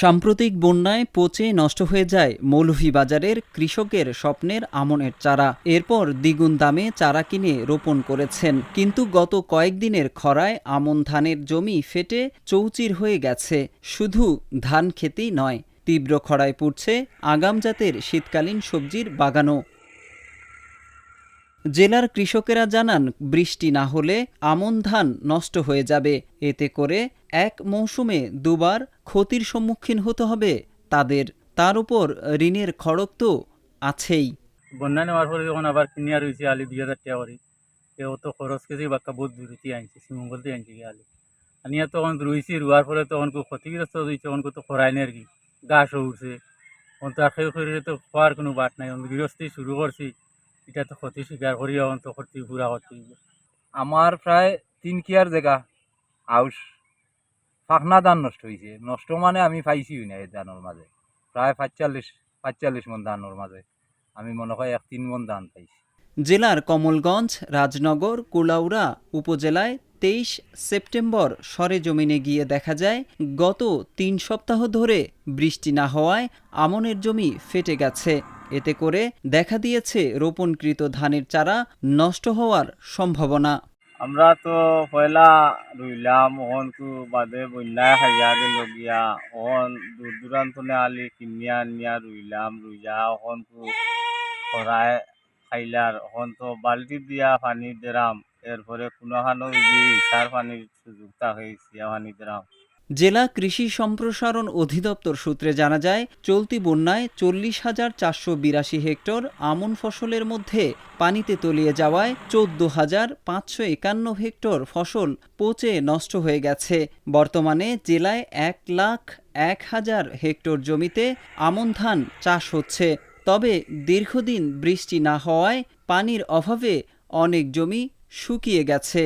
সাম্প্রতিক বন্যায় পচে নষ্ট হয়ে যায় মৌলভীবাজারের কৃষকের স্বপ্নের আমনের চারা। এরপর দ্বিগুণ দামে চারা কিনে রোপণ করেছেন। কিন্তু গত কয়েকদিনের খরায় আমন ধানের জমি ফেটে চৌচির হয়ে গেছে। শুধু ধান খেতেই নয়, তীব্র খরায় পুড়ছে আগাম জাতের শীতকালীন সবজির বাগানও। জেলার কৃষকেরা জানান, বৃষ্টি না হলে আমন ধান নষ্ট হয়ে যাবে। এতে করে এক মৌসুমে দুবার ক্ষতির সম্মুখীন হতে হবে। তাদের, তার উপর ঋণের খড়ক তো আছেই। বন্যা নেওয়ার পরে যখন আবার কিনিয়া রয়েছে আলু দুই হাজার টাকা করে, এ অত খরচ কেজি বাক্কা বহুত দূরতি আনছি শ্রীমঙ্গলতে আনছি গিয়ে আলু। আনিয়া তখন রুইছি, রুয়ার পরে তখন খুব ক্ষতিগ্রস্ত হয়েছে, তখন তো খরাই নেই আর কি গাছও উঠছে। তখন তো আর তো কোনো বাট নাই গৃহস্থী শুরু করছি। এটা তো ক্ষতি স্বীকার করি অন্ত ক্ষতি পুরা ক্ষতি। আমার প্রায় তিন কিয়ার জায়গা আউস ফাঁকনা ধান নষ্ট হয়েছে নষ্ট মানে আমি পাইছিই না এই ধানের মাঝে। প্রায় পাঁচচল্লিশ পাঁচচল্লিশ মন ধানের মাঝে। আমি মনে হয় এক তিন মন ধান পাইছি। জেলার কমলগঞ্জ, রাজনগর, কুলাউড়া উপজেলায় তেইশ সেপ্টেম্বর সরেজমিনে গিয়ে দেখা যায়, গত তিন সপ্তাহ ধরে বৃষ্টি না হওয়ায় আমনের জমি ফেটে গেছে। এতে করে দেখা দিয়েছে রোপণকৃত ধানের চারা নষ্ট হওয়ার সম্ভাবনা। আমরা তো পয়লা রুইলাম, ওহন কু বাদে বন্যায় হাইয়া গেল গিয়া। ওহন দূর দূরান্ত আলি কিনিয়া নিয়া রুইলাম, রুইয়া ওহন কু খরায় খাইলার। ওহন তো বালতি দিয়া পানি দেরাম, এরপরে কোনোখানো সার পানির সুযোগটা সিয়া পানি দেরাম। জেলা কৃষি সম্প্রসারণ অধিদপ্তর সূত্রে জানা যায়, চলতি বন্যায় চল্লিশ হাজার চারশো বিরাশি হেক্টর আমন ফসলের মধ্যে পানিতে তলিয়ে যাওয়ায় চোদ্দ হাজার পাঁচশো একান্ন হেক্টর ফসল পচে নষ্ট হয়ে গেছে। বর্তমানে জেলায় এক লাখ এক হাজার হেক্টর জমিতে আমন ধান চাষ হচ্ছে। তবে দীর্ঘদিন বৃষ্টি না হওয়ায় পানির অভাবে অনেক জমি শুকিয়ে গেছে।